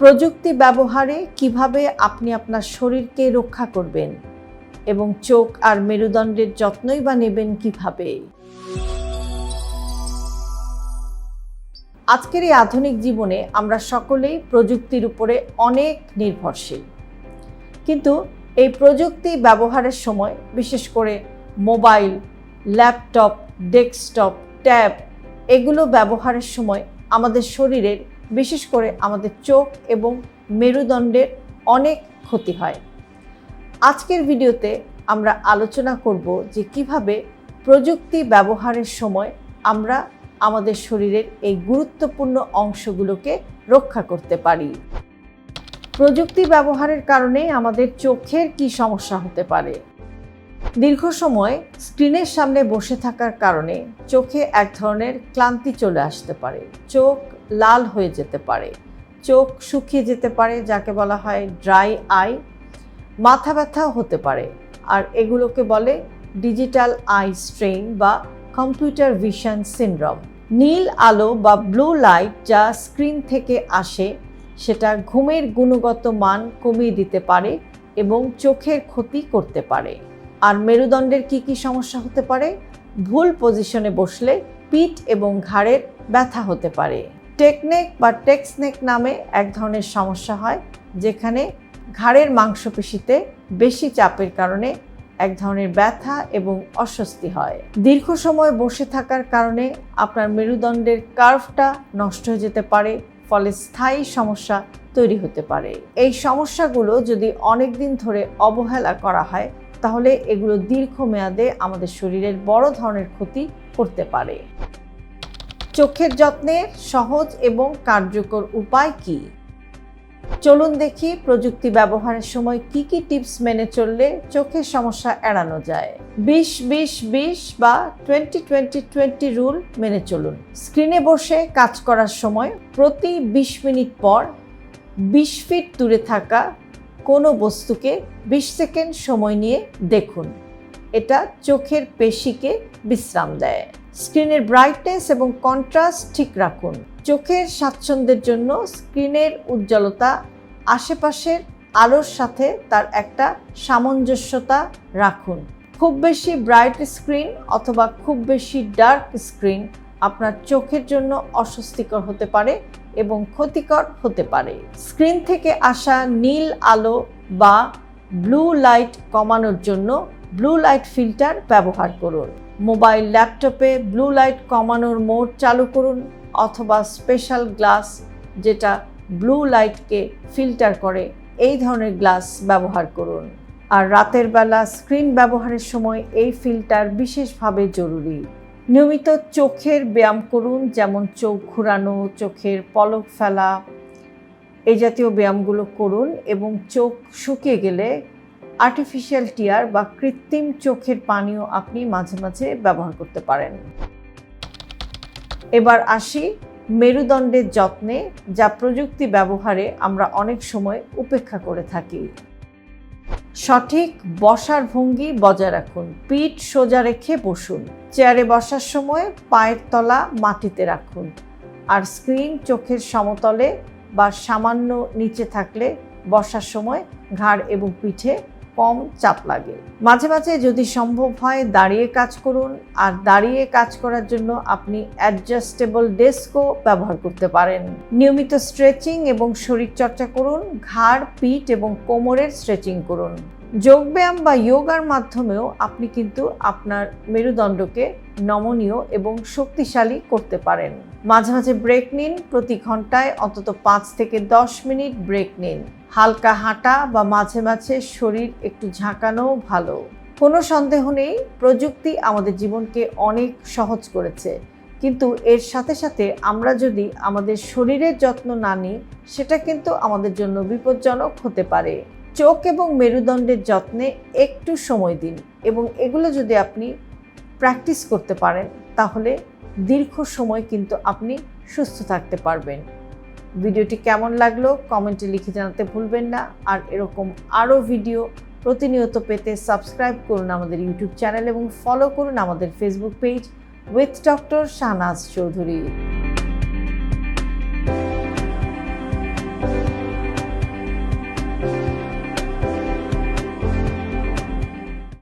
প্রযুক্তি ব্যবহারে কীভাবে আপনি আপনার শরীরকে রক্ষা করবেন এবং চোখ আর মেরুদণ্ডের যত্নই বা নেবেন কীভাবে? আজকের এই আধুনিক জীবনে আমরা সকলেই প্রযুক্তির উপরে অনেক নির্ভরশীল। কিন্তু এই প্রযুক্তি ব্যবহারের সময়, বিশেষ করে মোবাইল, ল্যাপটপ, ডেস্কটপ, ট্যাব, এগুলো ব্যবহারের সময় আমাদের শরীরের বিশেষ করে আমাদের চোখ এবং মেরুদণ্ডের অনেক ক্ষতি হয়। আজকের ভিডিওতে আমরা আলোচনা করব যে কীভাবে প্রযুক্তি ব্যবহারের সময় আমরা আমাদের শরীরের এই গুরুত্বপূর্ণ অংশগুলোকে রক্ষা করতে পারি। প্রযুক্তি ব্যবহারের কারণে আমাদের চোখের কি সমস্যা হতে পারে? দীর্ঘ সময় স্ক্রিনের সামনে বসে থাকার কারণে চোখে এক ধরনের ক্লান্তি চলে আসতে পারে। চোখ লাল হয়ে যেতে পারে। চোখ শুকিয়ে যেতে পারে, যাকে বলা হয় ড্রাই আই। মাথা ব্যথাও হতে পারে আর এগুলোকে বলে ডিজিটাল আই স্ট্রেন বা কম্পিউটার ভিশন সিনড্রোম। নীল আলো বা ব্লু লাইট যা স্ক্রিন থেকে আসে, সেটা ঘুমের গুণগত মান কমিয়ে দিতে পারে এবং চোখের ক্ষতি করতে পারে। আর মেরুদণ্ডের কি কি সমস্যা হতে পারে? ভুল পজিশনে বসলে পিঠ এবং ঘাড়ের ব্যথা হতে পারে। টেকনেক বা টেক্সনেক নামে এক ধরনের সমস্যা হয়, যেখানে ঘাড়ের মাংসপেশিতে বেশি চাপের কারণে এক ধরনের ব্যথা এবং অস্বস্তি হয়। দীর্ঘ সময় বসে থাকার কারণে আপনার মেরুদণ্ডের কার্ভটা নষ্ট হয়ে যেতে পারে, ফলে স্থায়ী সমস্যা তৈরি হতে পারে। এই সমস্যাগুলো যদি অনেক দিন ধরে অবহেলা করা হয় তাহলে এগুলো দীর্ঘমেয়াদে আমাদের শরীরের বড় ধরনের ক্ষতি করতে পারে। চোখের যত্নের সহজ এবং কার্যকর উপায় কি? চলুন দেখি প্রযুক্তি ব্যবহারের সময় কি কি টিপস মেনে চললে চোখের সমস্যা এড়ানো যায়। বিশ বিশ বিশ বা টোয়েন্টি টোয়েন্টি টোয়েন্টি রুল মেনে চলুন। স্ক্রিনে বসে কাজ করার সময় প্রতি বিশ মিনিট পর বিশ ফিট দূরে থাকা কোনো বস্তুকে বিশ সেকেন্ড সময় নিয়ে দেখুন। এটা চোখের পেশিকে বিশ্রাম দেয়। স্ক্রিনের ব্রাইটনেস এবং কন্ট্রাস্ট ঠিক রাখুন। চোখের স্বাচ্ছন্দ্যের জন্য স্ক্রিনের উজ্জ্বলতা আশেপাশের আলোর সাথে তার একটা সামঞ্জস্যতা রাখুন। খুব বেশি ব্রাইট স্ক্রিন অথবা খুব বেশি ডার্ক স্ক্রিন আপনার চোখের জন্য অস্বস্তিকর হতে পারে এবং ক্ষতিকর হতে পারে। স্ক্রিন থেকে আসা নীল আলো বা ব্লু লাইট কমানোর জন্য ব্লু লাইট ফিল্টার ব্যবহার করুন। মোবাইল ল্যাপটপে ব্লু লাইট কমানোর মোড চালু করুন অথবা স্পেশাল গ্লাস যেটা ব্লু লাইটকে ফিল্টার করে, এই ধরনের গ্লাস ব্যবহার করুন। আর রাতের বেলা স্ক্রিন ব্যবহারের সময় এই ফিল্টার বিশেষভাবে জরুরি। নিয়মিত চোখের ব্যায়াম করুন, যেমন চোখ ঘুরানো, চোখের পলক ফেলা, এই জাতীয় ব্যায়ামগুলো করুন এবং চোখ শুকিয়ে গেলে আর্টিফিশিয়াল টিয়ার বা কৃত্রিম চোখের পানীয় আপনি মাঝে মাঝে ব্যবহার করতে পারেন। এবার আসি মেরুদণ্ডের যত্নে, যা প্রযুক্তি ব্যবহারে আমরা অনেক সময় উপেক্ষা করে থাকি। সঠিক বসার ভঙ্গি বজায় রাখুন। পিঠ সোজা রেখে বসুন। চেয়ারে বসার সময় পায়ের তলা মাটিতে রাখুন। আর স্ক্রিন চোখের সমতলে বা সামান্য নিচে থাকলে বসার সময় ঘাড় এবং পিঠে কম চাপ লাগে। মাঝে মাঝে যদি সম্ভব হয় দাঁড়িয়ে কাজ করুন, আর দাঁড়িয়ে কাজ করার জন্য আপনি অ্যাডজাস্টেবল ডেস্কও ব্যবহার করতে পারেন। নিয়মিত স্ট্রেচিং এবং শরীরচর্চা করুন, ঘাড়, পিঠ এবং কোমরের স্ট্রেচিং করুন। যোগব্যায়াম বা যোগার মাধ্যমেও আপনি কিন্তু আপনার মেরুদণ্ডকে নমনীয় এবং শক্তিশালী করতে পারেন। মাঝে মাঝে ব্রেক নিন প্রতি ঘন্টায় অন্তত পাঁচ থেকে দশ মিনিট ব্রেক নিন। হালকা হাঁটা বা মাঝে মাঝে শরীর একটু ঝাঁকানোও ভালো। কোনো সন্দেহ নেই, প্রযুক্তি আমাদের জীবনকে অনেক সহজ করেছে। কিন্তু এর সাথে সাথে আমরা যদি আমাদের শরীরের যত্ন না নিই, সেটা কিন্তু আমাদের জন্য বিপজ্জনক হতে পারে। চোখ এবং মেরুদণ্ডের যত্নে একটু সময় দিন এবং এগুলো যদি আপনি প্র্যাকটিস করতে পারেন, তাহলে দীর্ঘ সময় কিন্তু আপনি সুস্থ থাকতে পারবেন। ভিডিওটি কেমন লাগল কমেন্টে লিখে জানাতে ভুলবেন না। আর এরকম আরও ভিডিও প্রতিনিয়ত পেতে সাবস্ক্রাইব করুন আমাদের ইউটিউব চ্যানেল এবং ফলো করুন আমাদের Facebook page with doctor Shahnaz Chowdhury.